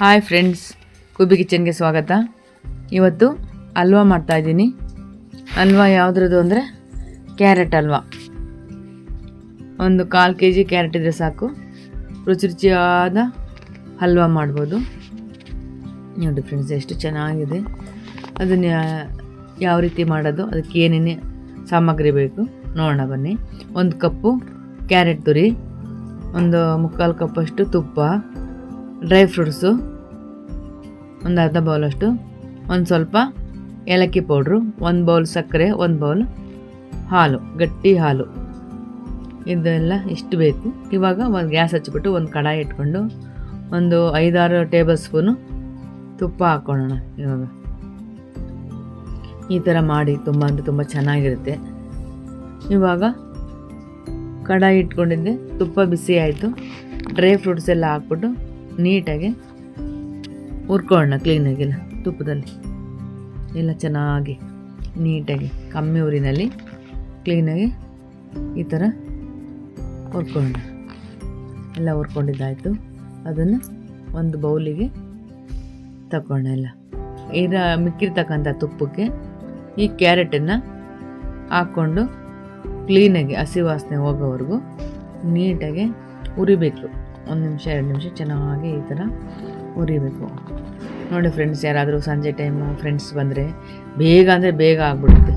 Hi friends Kubi ಕಿಚನ್ಗೆ ಸ್ವಾಗತ. ಇವತ್ತು ಹಲ್ವಾ ಮಾಡ್ತಾಯಿದ್ದೀನಿ ಹಲ್ವಾ ಯಾವುದ್ರದ್ದು ಅಂದರೆ ಕ್ಯಾರೆಟ್ ಹಲ್ವಾ ಒಂದು ಕಾಲು ಕೆ ಜಿ ಕ್ಯಾರೆಟ್ ಇದ್ದರೆ ಸಾಕು. ರುಚಿ ರುಚಿಯಾದ ಹಲ್ವಾ ಮಾಡ್ಬೋದು. ನೋಡಿ ಫ್ರೆಂಡ್ಸ್ ಎಷ್ಟು ಚೆನ್ನಾಗಿದೆ. ಅದನ್ನು ಯಾವ ರೀತಿ ಮಾಡೋದು, ಅದಕ್ಕೆ ಏನೇನು ಸಾಮಗ್ರಿ ಬೇಕು ನೋಡೋಣ ಬನ್ನಿ. ಒಂದು ಕಪ್ಪು ಕ್ಯಾರೆಟ್ ತುರಿ, ಒಂದು ಮುಕ್ಕಾಲು ಕಪ್ಪಷ್ಟು ತುಪ್ಪ ಡ್ರೈ ಫ್ರೂಟ್ಸು ಒಂದು ಅರ್ಧ ಬೌಲಷ್ಟು ಒಂದು ಸ್ವಲ್ಪ ಏಲಕ್ಕಿ ಪೌಡ್ರು ಒಂದು ಬೌಲ್ ಸಕ್ಕರೆ, ಒಂದು ಬೌಲ್ ಹಾಲು, ಗಟ್ಟಿ ಹಾಲು. ಇದೆಲ್ಲ ಇಷ್ಟು ಬೇಕು. ಇವಾಗ ಒಂದು ಗ್ಯಾಸ್ ಹಚ್ಚಿಬಿಟ್ಟು ಒಂದು ಕಡಾಯಿ ಇಟ್ಕೊಂಡು ಒಂದು ಐದಾರು ಟೇಬಲ್ ಸ್ಪೂನು ತುಪ್ಪ ಹಾಕ್ಕೊಳ್ಳೋಣ ಇವಾಗ. ಈ ಥರ ಮಾಡಿ ತುಂಬ ಅಂದರೆ ತುಂಬ ಚೆನ್ನಾಗಿರುತ್ತೆ. ಇವಾಗ ಕಡಾಯಿ ಇಟ್ಕೊಂಡಿದ್ದೆ, ತುಪ್ಪ ಬಿಸಿ ಆಯಿತು. ಡ್ರೈ ಫ್ರೂಟ್ಸ್ ಎಲ್ಲ ಹಾಕ್ಬಿಟ್ಟು ನೀಟಾಗಿ ಹುರ್ಕೊಳ್ಳೋಣ ಕ್ಲೀನಾಗೆಲ್ಲ ತುಪ್ಪದಲ್ಲಿ. ಎಲ್ಲ ಚೆನ್ನಾಗಿ ನೀಟಾಗಿ ಕಮ್ಮಿ ಊರಿನಲ್ಲಿ ಕ್ಲೀನಾಗಿ ಈ ಥರ ಹುರ್ಕೊಳ್ಳೋಣ. ಎಲ್ಲ ಹುರ್ಕೊಂಡಿದ್ದಾಯಿತು. ಅದನ್ನು ಒಂದು ಬೌಲಿಗೆ ತಗೊಳ್ಳೋಣ ಎಲ್ಲ. ಇರ ಮಿಕ್ಕಿರ್ತಕ್ಕಂಥ ತುಪ್ಪಕ್ಕೆ ಈ ಕ್ಯಾರೆಟನ್ನು ಹಾಕ್ಕೊಂಡು ಕ್ಲೀನಾಗಿ ಹಸಿ ವಾಸನೆ ಹೋಗೋವರೆಗೂ ನೀಟಾಗಿ ಉರಿಬೇಕು ಒಂದು ನಿಮಿಷ, ಎರಡು ನಿಮಿಷ ಚೆನ್ನಾಗಿ ಈ ಥರ ಉರಿಬೇಕು. ನೋಡಿ ಫ್ರೆಂಡ್ಸ್ ಯಾರಾದರೂ ಸಂಜೆ ಟೈಮು ಫ್ರೆಂಡ್ಸ್ ಬಂದರೆ ಬೇಗ ಅಂದರೆ ಬೇಗ ಆಗ್ಬಿಡುತ್ತೆ.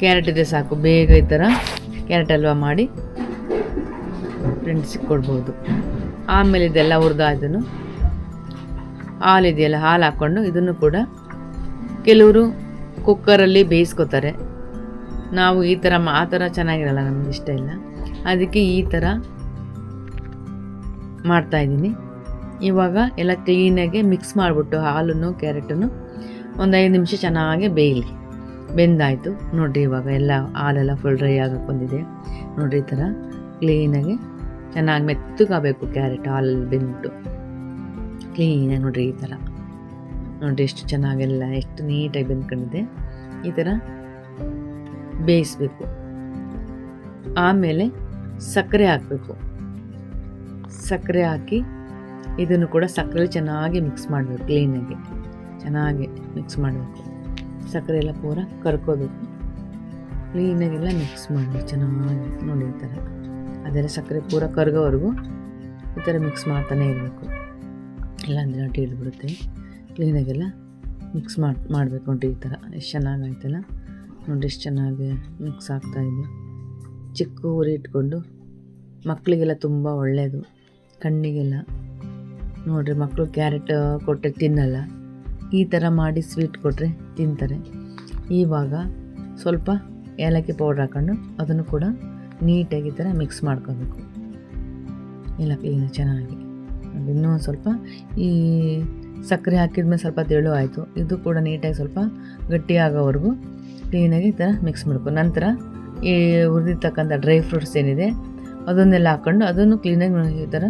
ಕ್ಯಾರೆಟ್ ಇದೆ ಸಾಕು, ಬೇಗ ಈ ಥರ ಕ್ಯಾರೆಟ್ ಹಲ್ವಾ ಮಾಡಿ ಫ್ರೆಂಡ್ಸಿಗೆ ಕೊಡ್ಬೋದು. ಆಮೇಲೆ ಇದೆಲ್ಲ ಹುರಿದಾದನು ಹಾಲಿದೆಯಲ್ಲ, ಹಾಲು ಹಾಕ್ಕೊಂಡು ಇದನ್ನು ಕೂಡ ಕೆಲವರು ಕುಕ್ಕರಲ್ಲಿ ಬೇಯಿಸ್ಕೋತಾರೆ. ನಾವು ಈ ಥರ ಆ ಥರ ಚೆನ್ನಾಗಿರಲ್ಲ, ನಮಗೆ ಇಷ್ಟ ಇಲ್ಲ. ಅದಕ್ಕೆ ಈ ಥರ ಮಾಡ್ತಾಯಿದ್ದೀನಿ ಇವಾಗ ಎಲ್ಲ ಕ್ಲೀನಾಗಿ ಮಿಕ್ಸ್ ಮಾಡಿಬಿಟ್ಟು ಹಾಲನ್ನು, ಕ್ಯಾರೆಟನ್ನು ಒಂದು ಐದು ನಿಮಿಷ ಚೆನ್ನಾಗಿ ಬೇಯಲಿ. ಬೆಂದಾಯಿತು. ನೋಡಿರಿ ಇವಾಗ ಎಲ್ಲ ಹಾಲೆಲ್ಲ ಫುಲ್ ಡ್ರೈ ಆಗಕ್ಕೆ ಬಂದಿದೆ. ನೋಡಿರಿ ಈ ಥರ ಕ್ಲೀನಾಗಿ ಚೆನ್ನಾಗಿ ಮೆತ್ತಗಾಗಬೇಕು ಕ್ಯಾರೆಟ್ ಹಾಲಲ್ಲಿ ಬೆಂದ್ಬಿಟ್ಟು. ಕ್ಲೀನಾಗಿ ನೋಡಿರಿ ಈ ಥರ. ನೋಡಿರಿ ಎಷ್ಟು ಚೆನ್ನಾಗೆಲ್ಲ, ಎಷ್ಟು ನೀಟಾಗಿ ಬೆಂದ್ಕೊಂಡಿದೆ. ಈ ಥರ ಬೇಯಿಸ್ಬೇಕು. ಆಮೇಲೆ ಸಕ್ಕರೆ ಹಾಕಬೇಕು. ಸಕ್ಕರೆ ಹಾಕಿ ಇದನ್ನು ಕೂಡ ಸಕ್ಕರೆ ಚೆನ್ನಾಗಿ ಮಿಕ್ಸ್ ಮಾಡಬೇಕು ಕ್ಲೀನಾಗಿ ಚೆನ್ನಾಗಿ ಮಿಕ್ಸ್ ಮಾಡಬೇಕು. ಸಕ್ಕರೆ ಎಲ್ಲ ಪೂರ ಕರ್ಕೋಬೇಕು. ಕ್ಲೀನಾಗೆಲ್ಲ ಮಿಕ್ಸ್ ಮಾಡಬೇಕು, ಚೆನ್ನಾಗಿ ನೋಡಿ ಈ ಥರ ಅದೆಲ್ಲ ಸಕ್ಕರೆ ಪೂರ ಕರ್ಗೋವರೆಗೂ ಈ ಥರ ಮಿಕ್ಸ್ ಮಾಡ್ತಾನೆ ಇರಬೇಕು. ಇಲ್ಲಾಂದರೆ ಅಡ್ಡಿ ಹಿಡಿದ್ಬಿಡುತ್ತೆ. ಕ್ಲೀನಾಗೆಲ್ಲ ಮಿಕ್ಸ್ ಮಾಡಿ, ಮಾಡಬೇಕು ನೋಡಿ ಈ ಥರ ಎಷ್ಟು ಚೆನ್ನಾಗಿ ಆಯ್ತಲ್ಲ. ನೋಡಿ ಎಷ್ಟು ಚೆನ್ನಾಗಿ ಮಿಕ್ಸ್ ಆಗ್ತಾಯಿದೆ ಚಿಕ್ಕ ಉರಿ ಇಟ್ಕೊಂಡು ಮಕ್ಕಳಿಗೆಲ್ಲ ತುಂಬ ಒಳ್ಳೆಯದು ಕಣ್ಣಿಗೆಲ್ಲ. ನೋಡಿರಿ ಮಕ್ಕಳು ಕ್ಯಾರೆಟ್ ಕೊಟ್ಟರೆ ತಿನ್ನಲ್ಲ. ಈ ಥರ ಮಾಡಿ ಸ್ವೀಟ್ ಕೊಟ್ಟರೆ ತಿಂತಾರೆ. ಇವಾಗ ಸ್ವಲ್ಪ ಏಲಕ್ಕಿ ಪೌಡ್ರ್ ಹಾಕೊಂಡು ಅದನ್ನು ಕೂಡ ನೀಟಾಗಿ ಥರ ಮಿಕ್ಸ್ ಮಾಡ್ಕೋಬೇಕು. ಏಲಕ್ಕಿ ಚೆನ್ನಾಗಿ. ಇನ್ನೂ ಸ್ವಲ್ಪ ಈ ಸಕ್ಕರೆ ಹಾಕಿದ್ಮೇಲೆ ಸ್ವಲ್ಪ ತೆಳು ಆಯಿತು. ಇದು ಕೂಡ ನೀಟಾಗಿ ಸ್ವಲ್ಪ ಗಟ್ಟಿಯಾಗೋವರೆಗೂ ಕ್ಲೀನಾಗಿ ಈ ಥರ ಮಿಕ್ಸ್ ಮಾಡಬೇಕು ನಂತರ ಈ ಹುರಿದಿರ್ತಕ್ಕಂಥ ಡ್ರೈ ಫ್ರೂಟ್ಸ್ ಏನಿದೆ, ಅದನ್ನೆಲ್ಲ ಹಾಕ್ಕೊಂಡು ಅದನ್ನು ಕ್ಲೀನಾಗಿ ಈ ಥರ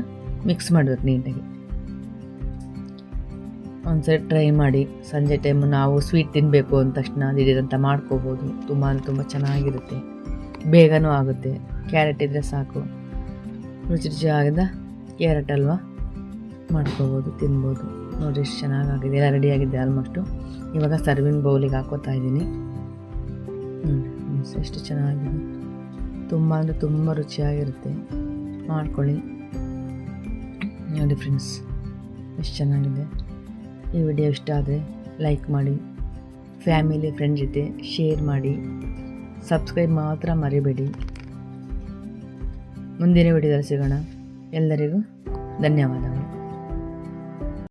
ಮಿಕ್ಸ್ ಮಾಡಬೇಕು ನೀಟಾಗಿ. ಒಂದ್ಸರಿ ಟ್ರೈ ಮಾಡಿ. ಸಂಜೆ ಟೈಮು ನಾವು ಸ್ವೀಟ್ ತಿನ್ನಬೇಕು ಅಂದ ತಕ್ಷಣ ದಿಢೀರಂತ ಮಾಡ್ಕೋಬೋದು. ತುಂಬ ತುಂಬ ಚೆನ್ನಾಗಿರುತ್ತೆ. ಬೇಗನೂ ಆಗುತ್ತೆ. ಕ್ಯಾರೆಟ್ ಇದ್ದರೆ ಸಾಕು. ರುಚಿ ರುಚಿಯಾಗಿದ್ದ ಕ್ಯಾರೆಟ್ ಅಲ್ವಾ ಮಾಡ್ಕೋಬೋದು, ತಿನ್ಬೋದು. ನೋಡಿ ಎಷ್ಟು ಚೆನ್ನಾಗಾಗಿದೆ. ಎಲ್ಲ ರೆಡಿಯಾಗಿದೆ ಆಲ್ಮೋಸ್ಟು ಇವಾಗ ಸರ್ವಿಂಗ್ ಬೌಲಿಗೆ ಹಾಕೋತಾ ಇದ್ದೀನಿ. ನೋಡಿ ಎಷ್ಟು ಚೆನ್ನಾಗಿದೆ. ತುಂಬ ಅಂದರೆ ತುಂಬ ರುಚಿಯಾಗಿರುತ್ತೆ. ಮಾಡ್ಕೊಳ್ಳಿ. ನೋಡಿ ಫ್ರೆಂಡ್ಸ್ ಎಷ್ಟು ಚೆನ್ನಾಗಿದೆ. ಈ ವಿಡಿಯೋ ಇಷ್ಟ ಆದರೆ ಲೈಕ್ ಮಾಡಿ ಫ್ಯಾಮಿಲಿ ಫ್ರೆಂಡ್ ಜೊತೆ ಶೇರ್ ಮಾಡಿ ಸಬ್ಸ್ಕ್ರೈಬ್ ಮಾತ್ರ ಮರಿಬೇಡಿ. ಮುಂದಿನ ವಿಡಿಯೋದಲ್ಲಿ ಸಿಗೋಣ. ಎಲ್ಲರಿಗೂ ಧನ್ಯವಾದಗಳು.